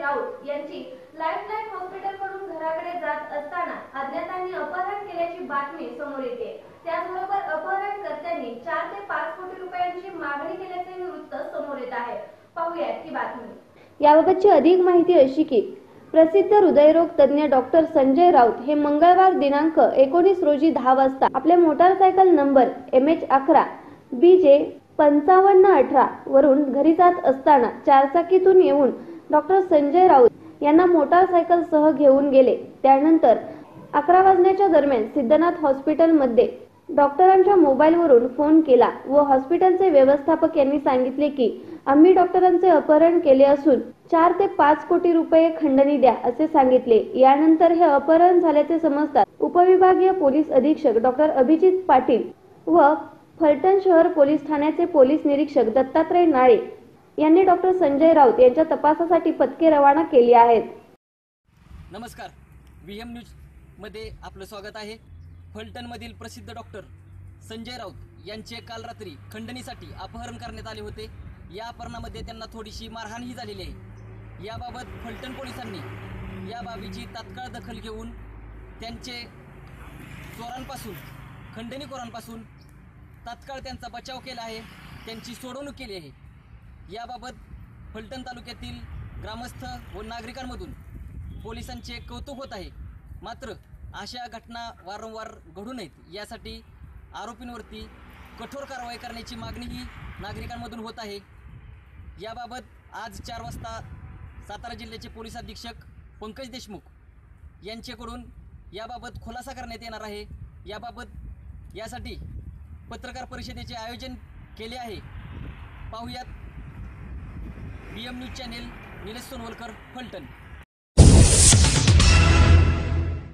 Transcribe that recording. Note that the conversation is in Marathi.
राऊत यांची लाईफलाईन हॉस्पिटलकडून घराकडे जात असताना अज्ञातांनी अपहरण केल्याची बातमी समोर येते. त्याचबरोबर अपहरणकर्त्यांनी चार ते पाच कोटी रुपयांची मागणी केल्याचे वृत्त समोर येत आहे. पाहूयात ही बातमी. याबाबतची अधिक माहिती अशी की प्रसिद्ध हृदयरोग तज्ज्ञ डॉक्टर संजय राऊत हे मंगळवार दिनांक एकोणीस रोजी दहा वाजता आपल्या मोटारसायकल नंबर एम एच अकरा बी जे पंचावन्न अठरा वरून घरी जात असताना चारचाकीतून येऊन डॉक्टर संजय राऊत यांना मोटारसायकल सह घेऊन गेले. त्यानंतर अकरा वाजण्याच्या दरम्यान सिद्धनाथ हॉस्पिटलमध्ये डॉक्टरांच्या मोबाईलवरून फोन केला व हॉस्पिटलचे व्यवस्थापक यांनी सांगितले की आम्ही डॉक्टरांचे अपहरण केले असून चार ते पाच कोटी रुपये खंडणी द्या असे सांगितले. यानंतर हे अपहरण झाल्याचे समजतात उपविभागीय पोलीस अधीक्षक डॉक्टर अभिजित पाटील व फलटण शहर पोलीस ठाण्याचे पोलीस निरीक्षक दत्तात्रय नाळे यांनी डॉक्टर संजय राऊत यांच्या तपासासाठी पथके रवाना केली आहेत. नमस्कार. व्ही एम न्यूजमध्ये आपलं स्वागत आहे. फलटणमधील प्रसिद्ध डॉक्टर संजय राऊत यांचे काल रात्री खंडणीसाठी अपहरण करण्यात आले होते. या अपहरणामध्ये त्यांना थोडीशी मारहाणही झालेली आहे. याबाबत फलटण पोलिसांनी या बाबीची तात्काळ दखल घेऊन त्यांचे चोरांपासून खंडणीखोरांपासून तात्काळ त्यांचा बचाव केला आहे. त्यांची सोडवणूक केली आहे. याबाबत फलटण तालुक्यातील ग्रामस्थ व नागरिकांमधून पोलिसांचे कौतुक होत आहे. मात्र अशा घटना वारंवार घडू नयेत यासाठी आरोपींवरती कठोर कारवाई करण्याची मागणीही नागरिकांमधून होत आहे. याबाबत आज चार वाजता सातारा जिल्ह्याचे पोलीस अधीक्षक पंकज देशमुख यांच्याकडून याबाबत खुलासा करण्यात येणार आहे. याबाबत यासाठी पत्रकार परिषदेचे आयोजन केले आहे. पाहुयात B M news channel Nilesh Sonawalkar Phaltan